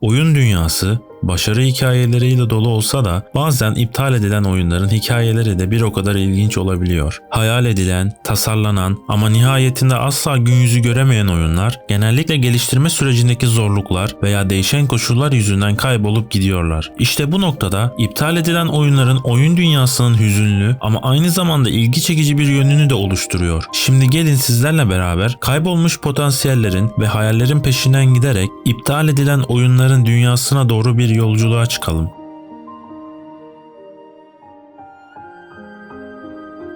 Oyun dünyası başarı hikayeleriyle dolu olsa da bazen iptal edilen oyunların hikayeleri de bir o kadar ilginç olabiliyor. Hayal edilen, tasarlanan ama nihayetinde asla gün yüzü göremeyen oyunlar genellikle geliştirme sürecindeki zorluklar veya değişen koşullar yüzünden kaybolup gidiyorlar. İşte bu noktada iptal edilen oyunların oyun dünyasının hüzünlü ama aynı zamanda ilgi çekici bir yönünü de oluşturuyor. Şimdi gelin sizlerle beraber kaybolmuş potansiyellerin ve hayallerin peşinden giderek iptal edilen oyunların dünyasına doğru bir yolculuğa çıkalım.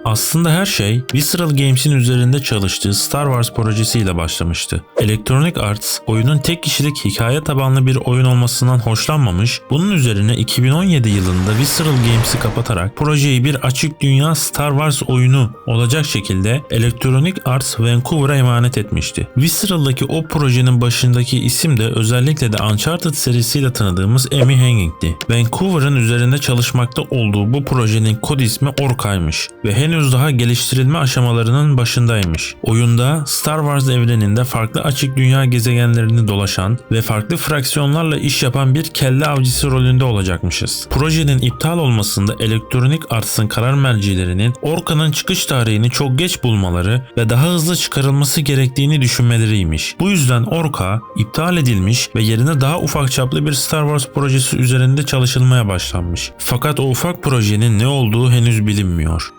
Aslında her şey Visceral Games'in üzerinde çalıştığı Star Wars projesiyle başlamıştı. Electronic Arts oyunun tek kişilik hikaye tabanlı bir oyun olmasından hoşlanmamış, bunun üzerine 2017 yılında Visceral Games'i kapatarak projeyi bir açık dünya Star Wars oyunu olacak şekilde Electronic Arts Vancouver'a emanet etmişti. Visceral'daki o projenin başındaki isim de özellikle de Uncharted serisiyle tanıdığımız Amy Hennig'ti. Vancouver'ın üzerinde çalışmakta olduğu bu projenin kod ismi Orka'ymış ve henüz daha geliştirilme aşamalarının başındaymış. Oyunda Star Wars evreninde farklı açık dünya gezegenlerini dolaşan ve farklı fraksiyonlarla iş yapan bir kelle avcısı rolünde olacakmışız. Projenin iptal olmasında Electronic Arts'ın karar mercilerinin Orka'nın çıkış tarihini çok geç bulmaları ve daha hızlı çıkarılması gerektiğini düşünmeleriymiş. Bu yüzden Orka iptal edilmiş ve yerine daha ufak çaplı bir Star Wars projesi üzerinde çalışılmaya başlanmış. Fakat o ufak projenin ne olduğu henüz bilinmiyor.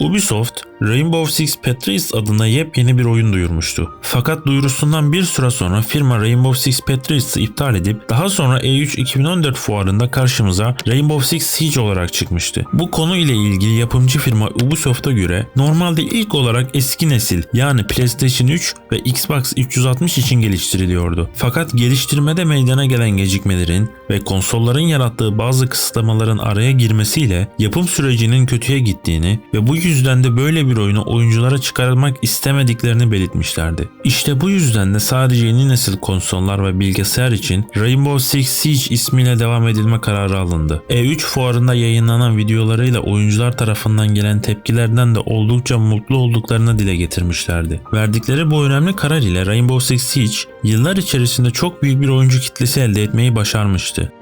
Ubisoft, Rainbow Six Patriots adına yepyeni bir oyun duyurmuştu. Fakat duyurusundan bir süre sonra firma Rainbow Six Patriots'ı iptal edip daha sonra E3 2014 fuarında karşımıza Rainbow Six Siege olarak çıkmıştı. Bu konu ile ilgili yapımcı firma Ubisoft'a göre normalde ilk olarak eski nesil yani PlayStation 3 ve Xbox 360 için geliştiriliyordu. Fakat geliştirmede meydana gelen gecikmelerin ve konsolların yarattığı bazı kısıtlamaların araya girmesiyle yapım sürecinin kötüye gittiğini ve bu yüzden de böyle bir oyunu oyunculara çıkarılmak istemediklerini belirtmişlerdi. İşte bu yüzden de sadece yeni nesil konsollar ve bilgisayar için Rainbow Six Siege ismiyle devam edilme kararı alındı. E3 fuarında yayınlanan videolarıyla oyuncular tarafından gelen tepkilerden de oldukça mutlu olduklarını dile getirmişlerdi. Verdikleri bu önemli karar ile Rainbow Six Siege yıllar içerisinde çok büyük bir oyuncu kitlesi elde etmeyi başarmıştı.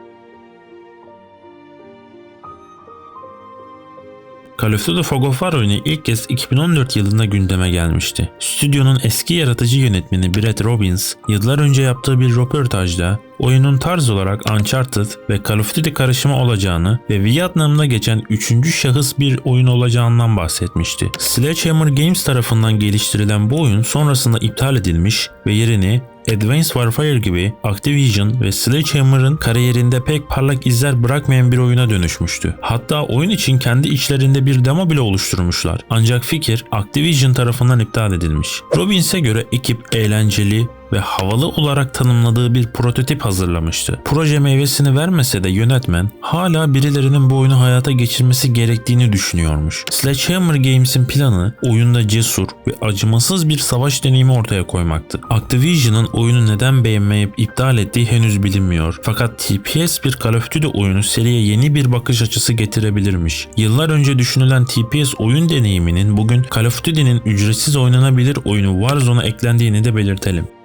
Call of Duty Fog of War oyunu ilk kez 2014 yılında gündeme gelmişti. Stüdyonun eski yaratıcı yönetmeni Brett Robbins, yıllar önce yaptığı bir röportajda oyunun tarz olarak Uncharted ve Call of Duty karışımı olacağını ve Vietnam'da geçen üçüncü şahıs bir oyun olacağından bahsetmişti. Sledgehammer Games tarafından geliştirilen bu oyun sonrasında iptal edilmiş ve yerini Advanced Warfare gibi Activision ve Sledgehammer'ın kariyerinde pek parlak izler bırakmayan bir oyuna dönüşmüştü. Hatta oyun için kendi içlerinde bir demo bile oluşturmuşlar. Ancak fikir Activision tarafından iptal edilmiş. Robbins'e göre ekip eğlenceli ve havalı olarak tanımladığı bir prototip hazırlamıştı. Proje meyvesini vermese de yönetmen hala birilerinin bu oyunu hayata geçirmesi gerektiğini düşünüyormuş. Sledgehammer Games'in planı oyunda cesur ve acımasız bir savaş deneyimi ortaya koymaktı. Activision'ın oyunu neden beğenmeyip iptal ettiği henüz bilinmiyor. Fakat TPS bir Call of Duty oyunu seriye yeni bir bakış açısı getirebilirmiş. Yıllar önce düşünülen TPS oyun deneyiminin bugün Call of Duty'nin ücretsiz oynanabilir oyunu Warzone'a eklendiğini de belirtelim.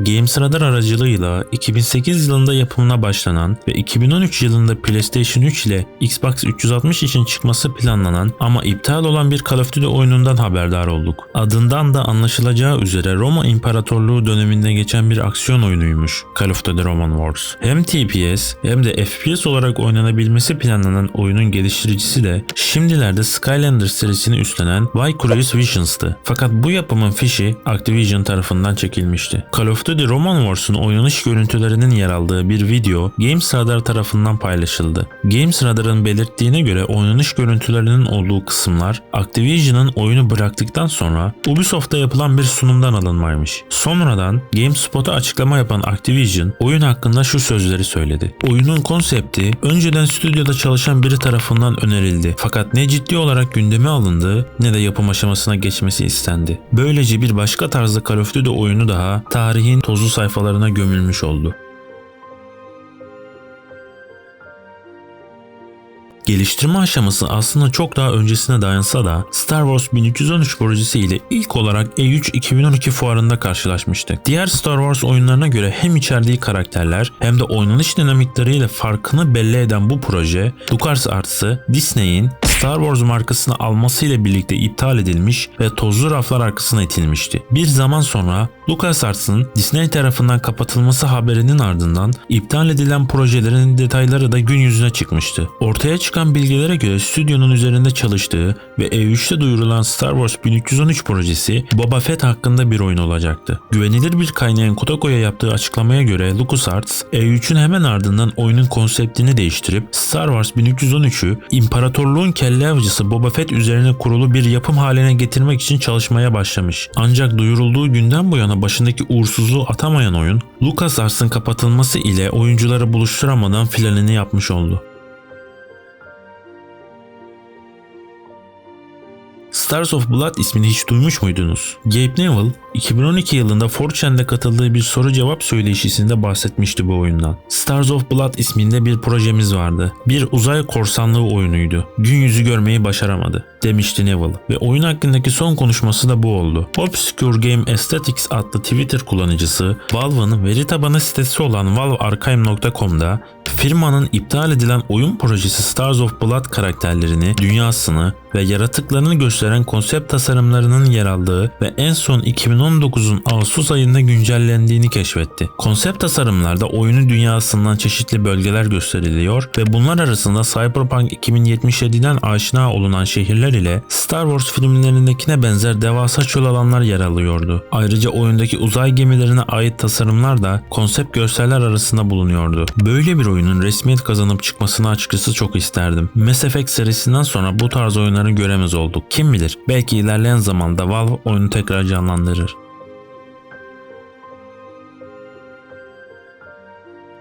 Games Radar aracılığıyla 2008 yılında yapımına başlanan ve 2013 yılında PlayStation 3 ile Xbox 360 için çıkması planlanan ama iptal olan bir Call of Duty oyunundan haberdar olduk. Adından da anlaşılacağı üzere Roma İmparatorluğu döneminde geçen bir aksiyon oyunuymuş Call of Duty Roman Wars. Hem TPS hem de FPS olarak oynanabilmesi planlanan oyunun geliştiricisi de şimdilerde Skylanders serisini üstlenen Vicarious Visions'tı. Fakat bu yapımın fişi Activision tarafından çekilmişti. Call of Duty Roman Wars'un oynanış görüntülerinin yer aldığı bir video Games Radar tarafından paylaşıldı. Games Radar'ın belirttiğine göre oynanış görüntülerinin olduğu kısımlar Activision'ın oyunu bıraktıktan sonra Ubisoft'ta yapılan bir sunumdan alınmaymış. Sonradan GameSpot'a açıklama yapan Activision oyun hakkında şu sözleri söyledi. Oyunun konsepti önceden stüdyoda çalışan biri tarafından önerildi. Fakat ne ciddi olarak gündeme alındı ne de yapım aşamasına geçmesi istendi. Böylece bir başka tarzda Call of Duty oyunu daha tarihin tozlu sayfalarına gömülmüş oldu. Geliştirme aşaması aslında çok daha öncesine dayansa da Star Wars 1313 projesi ile ilk olarak E3 2012 fuarında karşılaşmıştı. Diğer Star Wars oyunlarına göre hem içerdiği karakterler hem de oynanış dinamikleriyle farkını belli eden bu proje LucasArts'ı Disney'in Star Wars markasını almasıyla birlikte iptal edilmiş ve tozlu raflar arkasına itilmişti. Bir zaman sonra LucasArts'ın Disney tarafından kapatılması haberinin ardından iptal edilen projelerin detayları da gün yüzüne çıkmıştı. Ortaya çıkan bilgilere göre stüdyonun üzerinde çalıştığı ve E3'te duyurulan Star Wars 1313 projesi Boba Fett hakkında bir oyun olacaktı. Güvenilir bir kaynağın Kotako'ya yaptığı açıklamaya göre LucasArts E3'ün hemen ardından oyunun konseptini değiştirip Star Wars 1313'ü İmparatorluğun kelle avcısı Boba Fett üzerine kurulu bir yapım haline getirmek için çalışmaya başlamış. Ancak duyurulduğu günden bu yana başındaki uğursuzluğu atamayan oyun, LucasArts'ın kapatılması ile oyuncuları buluşturamadan filanını yapmış oldu. Stars of Blood ismini hiç duymuş muydunuz? Gabe Newell 2012 yılında 4chan'de katıldığı bir soru cevap söyleşisinde bahsetmişti bu oyundan. Stars of Blood isminde bir projemiz vardı. Bir uzay korsanlığı oyunuydu. Gün yüzü görmeyi başaramadı demişti Neville ve oyun hakkındaki son konuşması da bu oldu. Obscure Game Aesthetics adlı Twitter kullanıcısı Valve'ın veri tabanı sitesi olan valvearchive.com'da firmanın iptal edilen oyun projesi Stars of Blood karakterlerini, dünyasını ve yaratıklarını gösteren konsept tasarımlarının yer aldığı ve en son 2019'un Ağustos ayında güncellendiğini keşfetti. Konsept tasarımlarda oyunun dünyasından çeşitli bölgeler gösteriliyor ve bunlar arasında Cyberpunk 2077'den aşina olunan şehirler ile Star Wars filmlerindekine benzer devasa çöl alanlar yer alıyordu. Ayrıca oyundaki uzay gemilerine ait tasarımlar da konsept görseller arasında bulunuyordu. Böyle bir oyunun resmiyet kazanıp çıkmasını açıkçası çok isterdim. Mass Effect serisinden sonra bu tarz oyunları göremez olduk. Kim bilir belki ilerleyen zamanda Valve oyunu tekrar canlandırır.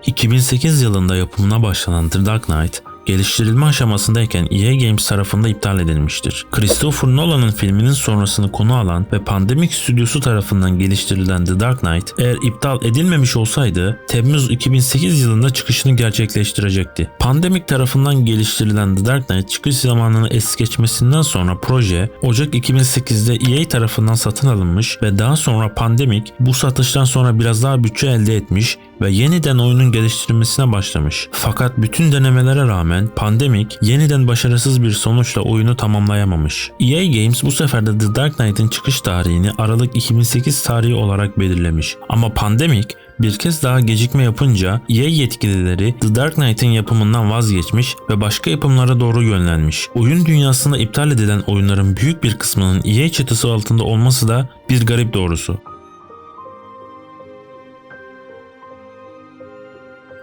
2008 yılında yapımına başlanan The Dark Knight, geliştirilme aşamasındayken EA Games tarafında iptal edilmiştir. Christopher Nolan'ın filminin sonrasını konu alan ve Pandemic Stüdyosu tarafından geliştirilen The Dark Knight eğer iptal edilmemiş olsaydı Temmuz 2008 yılında çıkışını gerçekleştirecekti. Pandemic tarafından geliştirilen The Dark Knight çıkış zamanını es geçmesinden sonra proje Ocak 2008'de EA tarafından satın alınmış ve daha sonra Pandemic bu satıştan sonra biraz daha bütçe elde etmiş ve yeniden oyunun geliştirilmesine başlamış. Fakat bütün denemelere rağmen Pandemic yeniden başarısız bir sonuçla oyunu tamamlayamamış. EA Games bu sefer de The Dark Knight'ın çıkış tarihini Aralık 2008 tarihi olarak belirlemiş. Ama Pandemic bir kez daha gecikme yapınca EA yetkilileri The Dark Knight'ın yapımından vazgeçmiş ve başka yapımlara doğru yönlenmiş. Oyun dünyasında iptal edilen oyunların büyük bir kısmının EA çatısı altında olması da bir garip doğrusu.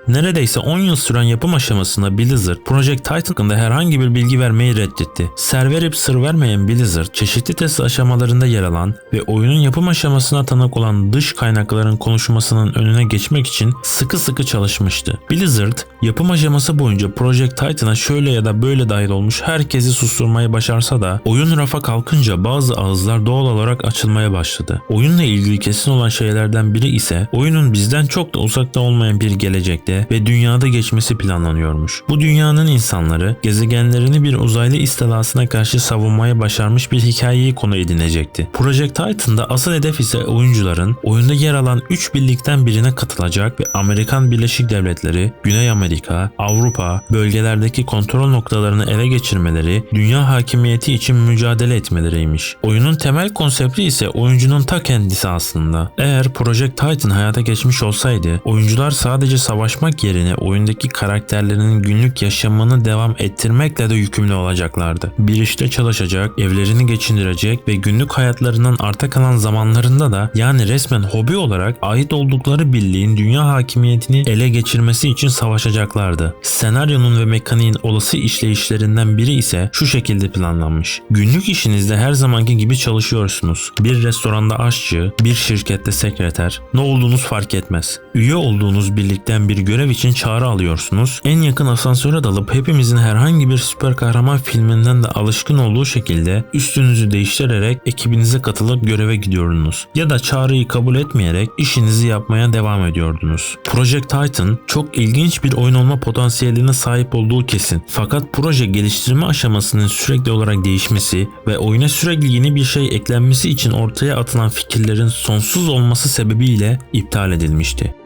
Neredeyse 10 yıl süren yapım aşamasında Blizzard, Project Titan hakkında herhangi bir bilgi vermeyi reddetti. Ser verip sır vermeyen Blizzard, çeşitli test aşamalarında yer alan ve oyunun yapım aşamasına tanık olan dış kaynakların konuşmasının önüne geçmek için sıkı sıkı çalışmıştı. Blizzard, yapım aşaması boyunca Project Titan'a şöyle ya da böyle dahil olmuş herkesi susturmayı başarsa da oyun rafa kalkınca bazı ağızlar doğal olarak açılmaya başladı. Oyunla ilgili kesin olan şeylerden biri ise oyunun bizden çok da uzakta olmayan bir gelecekte ve dünyada geçmesi planlanıyormuş. Bu dünyanın insanları gezegenlerini bir uzaylı istilasına karşı savunmaya başarmış bir hikayeyi konu edinecekti. Project Titan'da asıl hedef ise oyuncuların oyunda yer alan 3 birlikten birine katılacak ve Amerikan Birleşik Devletleri, Güney Amerika, Avrupa bölgelerdeki kontrol noktalarını ele geçirmeleri, dünya hakimiyeti için mücadele etmeleriymiş. Oyunun temel konsepti ise oyuncunun ta kendisi aslında. Eğer Project Titan hayata geçmiş olsaydı, oyuncular sadece savaşmak yerine oyundaki karakterlerinin günlük yaşamını devam ettirmekle de yükümlü olacaklardı. Bir işte çalışacak, evlerini geçindirecek ve günlük hayatlarından arta kalan zamanlarında da yani resmen hobi olarak ait oldukları birliğin dünya hakimiyetini ele geçirmesi için savaşacaklardı. Senaryonun ve mekaniğin olası işleyişlerinden biri ise şu şekilde planlanmış. Günlük işinizde her zamanki gibi çalışıyorsunuz. Bir restoranda aşçı, bir şirkette sekreter, ne olduğunuz fark etmez. Üye olduğunuz birlikten bir görev görev için çağrı alıyorsunuz. En yakın asansöre dalıp hepimizin herhangi bir süper kahraman filminden de alışkın olduğu şekilde üstünüzü değiştirerek ekibinize katılıp göreve gidiyordunuz. Ya da çağrıyı kabul etmeyerek işinizi yapmaya devam ediyordunuz. Project Titan çok ilginç bir oyun olma potansiyeline sahip olduğu kesin. Fakat proje geliştirme aşamasının sürekli olarak değişmesi ve oyuna sürekli yeni bir şey eklenmesi için ortaya atılan fikirlerin sonsuz olması sebebiyle iptal edilmişti.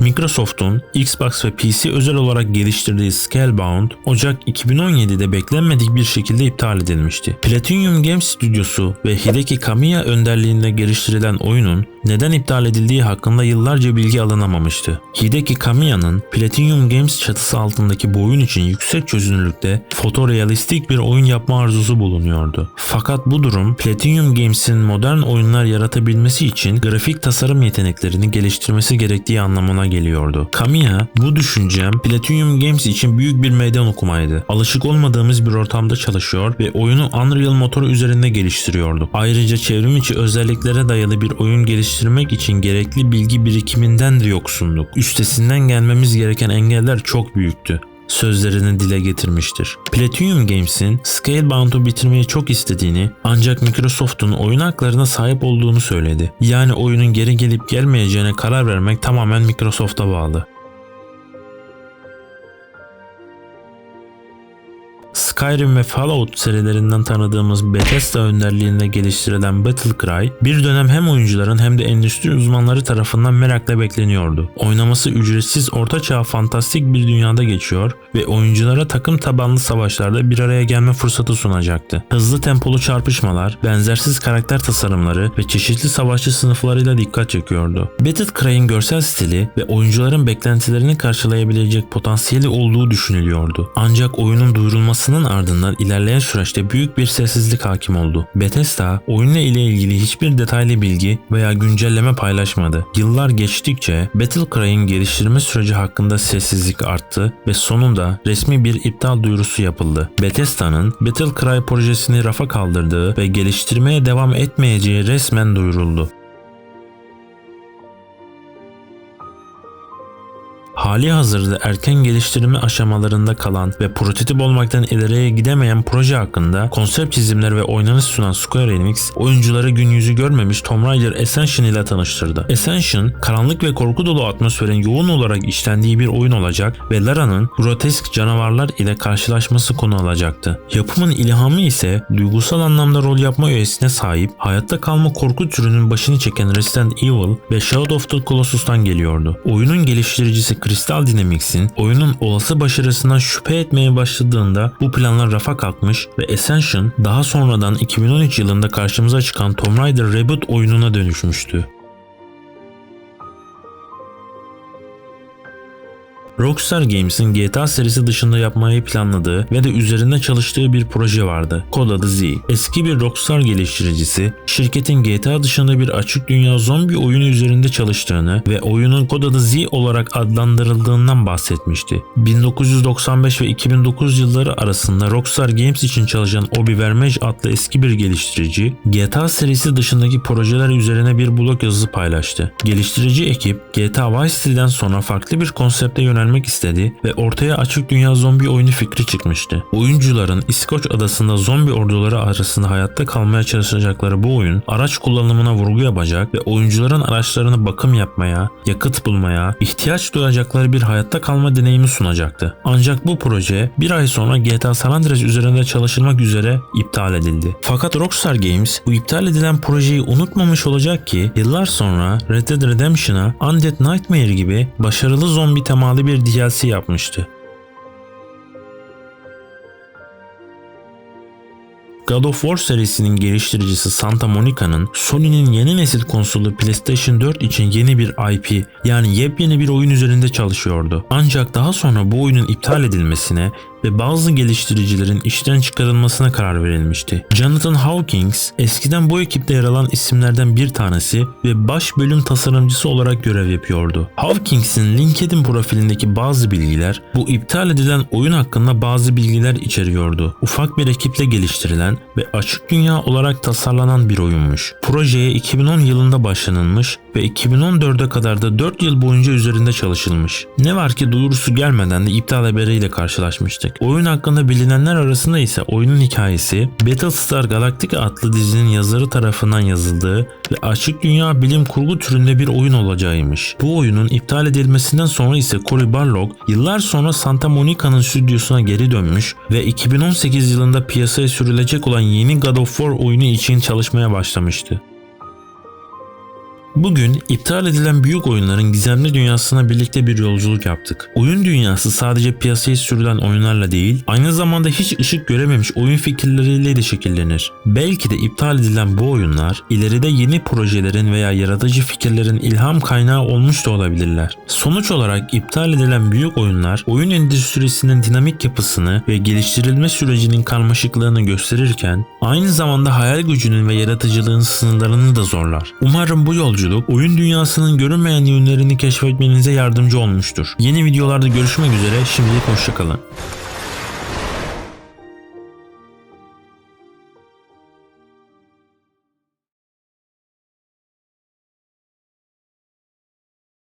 Microsoft'un Xbox ve PC özel olarak geliştirdiği Scalebound, Ocak 2017'de beklenmedik bir şekilde iptal edilmişti. Platinum Games stüdyosu ve Hideki Kamiya önderliğinde geliştirilen oyunun neden iptal edildiği hakkında yıllarca bilgi alınamamıştı. Hideki Kamiya'nın Platinum Games çatısı altındaki bu oyun için yüksek çözünürlükte fotorealistik bir oyun yapma arzusu bulunuyordu. Fakat bu durum Platinum Games'in modern oyunlar yaratabilmesi için grafik tasarım yeteneklerini geliştirmesi gerektiği anlamına geliyordu. Kamiya bu düşüncem Platinum Games için büyük bir meydan okumaydı. Alışık olmadığımız bir ortamda çalışıyor ve oyunu Unreal motoru üzerinde geliştiriyordu. Ayrıca çevrim içi özelliklere dayalı bir oyun geliştirmek için gerekli bilgi birikiminden de yoksunduk. Üstesinden gelmemiz gereken engeller çok büyüktü sözlerini dile getirmiştir. Platinum Games'in Scalebound'u bitirmeyi çok istediğini ancak Microsoft'un oyun haklarına sahip olduğunu söyledi. Yani oyunun geri gelip gelmeyeceğine karar vermek tamamen Microsoft'a bağlı. Skyrim ve Fallout serilerinden tanıdığımız Bethesda önderliğinde geliştirilen Battlecry bir dönem hem oyuncuların hem de endüstri uzmanları tarafından merakla bekleniyordu. Oynaması ücretsiz ortaçağ fantastik bir dünyada geçiyor ve oyunculara takım tabanlı savaşlarda bir araya gelme fırsatı sunacaktı. Hızlı tempolu çarpışmalar, benzersiz karakter tasarımları ve çeşitli savaşçı sınıflarıyla dikkat çekiyordu. Battlecry'in görsel stili ve oyuncuların beklentilerini karşılayabilecek potansiyeli olduğu düşünülüyordu. Ancak oyunun duyurulmasının ardından ilerleyen süreçte büyük bir sessizlik hakim oldu. Bethesda oyunla ile ilgili hiçbir detaylı bilgi veya güncelleme paylaşmadı. Yıllar geçtikçe Battlecry'in geliştirme süreci hakkında sessizlik arttı ve sonunda resmi bir iptal duyurusu yapıldı. Bethesda'nın Battlecry projesini rafa kaldırdığı ve geliştirmeye devam etmeyeceği resmen duyuruldu. Hali hazırda erken geliştirme aşamalarında kalan ve prototip olmaktan ileriye gidemeyen proje hakkında konsept çizimler ve oynanış sunan Square Enix, oyuncuları gün yüzü görmemiş Tomb Raider Ascension ile tanıştırdı. Ascension, karanlık ve korku dolu atmosferin yoğun olarak işlendiği bir oyun olacak ve Lara'nın grotesk canavarlar ile karşılaşması konu alacaktı. Yapımın ilhamı ise duygusal anlamda rol yapma öğesine sahip, hayatta kalma korku türünün başını çeken Resident Evil ve Shadow of the Colossus'tan geliyordu. Oyunun geliştiricisi Crystal Dynamics'in oyunun olası başarısından şüphe etmeye başladığında bu planlar rafa kalkmış ve Ascension daha sonradan 2013 yılında karşımıza çıkan Tomb Raider Reboot oyununa dönüşmüştü. Rockstar Games'in GTA serisi dışında yapmayı planladığı ve de üzerinde çalıştığı bir proje vardı. Kod adı Z. Eski bir Rockstar geliştiricisi, şirketin GTA dışında bir açık dünya zombi oyunu üzerinde çalıştığını ve oyunun kod adı Z olarak adlandırıldığından bahsetmişti. 1995 ve 2009 yılları arasında Rockstar Games için çalışan Obi Vermej adlı eski bir geliştirici, GTA serisi dışındaki projeler üzerine bir blog yazısı paylaştı. Geliştirici ekip GTA Vice City'den sonra farklı bir konsepte yönelmek istedi ve ortaya açık dünya zombi oyunu fikri çıkmıştı. Oyuncuların İskoç adasında zombi orduları arasında hayatta kalmaya çalışacakları bu oyun araç kullanımına vurgu yapacak ve oyuncuların araçlarını bakım yapmaya, yakıt bulmaya, ihtiyaç duyacakları bir hayatta kalma deneyimi sunacaktı. Ancak bu proje bir ay sonra GTA San Andreas üzerinde çalışılmak üzere iptal edildi. Fakat Rockstar Games bu iptal edilen projeyi unutmamış olacak ki yıllar sonra Red Dead Redemption'a Undead Nightmare gibi başarılı zombi temalı bir DLC yapmıştı. God of War serisinin geliştiricisi Santa Monica'nın Sony'nin yeni nesil konsolu PlayStation 4 için yeni bir IP yani yepyeni bir oyun üzerinde çalışıyordu. Ancak daha sonra bu oyunun iptal edilmesine ve bazı geliştiricilerin işten çıkarılmasına karar verilmişti. Jonathan Hawkins eskiden bu ekipte yer alan isimlerden bir tanesi ve baş bölüm tasarımcısı olarak görev yapıyordu. Hawkins'in LinkedIn profilindeki bazı bilgiler bu iptal edilen oyun hakkında bazı bilgiler içeriyordu. Ufak bir ekiple geliştirilen ve açık dünya olarak tasarlanan bir oyunmuş. Projeye 2010 yılında başlanılmış ve 2014'e kadar da 4 yıl boyunca üzerinde çalışılmış. Ne var ki duyurusu gelmeden de iptal haberiyle karşılaşmıştık. Oyun hakkında bilinenler arasında ise oyunun hikayesi Battlestar Galactica adlı dizinin yazarı tarafından yazıldığı ve açık dünya bilim kurgu türünde bir oyun olacağıymış. Bu oyunun iptal edilmesinden sonra ise Cory Barlog yıllar sonra Santa Monica'nın stüdyosuna geri dönmüş ve 2018 yılında piyasaya sürülecek olan yeni God of War oyunu için çalışmaya başlamıştı. Bugün iptal edilen büyük oyunların gizemli dünyasına birlikte bir yolculuk yaptık. Oyun dünyası sadece piyasaya sürülen oyunlarla değil, aynı zamanda hiç ışık görememiş oyun fikirleriyle de şekillenir. Belki de iptal edilen bu oyunlar ileride yeni projelerin veya yaratıcı fikirlerin ilham kaynağı olmuş da olabilirler. Sonuç olarak iptal edilen büyük oyunlar oyun endüstrisinin dinamik yapısını ve geliştirilme sürecinin karmaşıklığını gösterirken aynı zamanda hayal gücünün ve yaratıcılığın sınırlarını da zorlar. Umarım bu yolculuk oyun dünyasının görünmeyen yönlerini keşfetmenize yardımcı olmuştur. Yeni videolarda görüşmek üzere şimdilik hoşçakalın.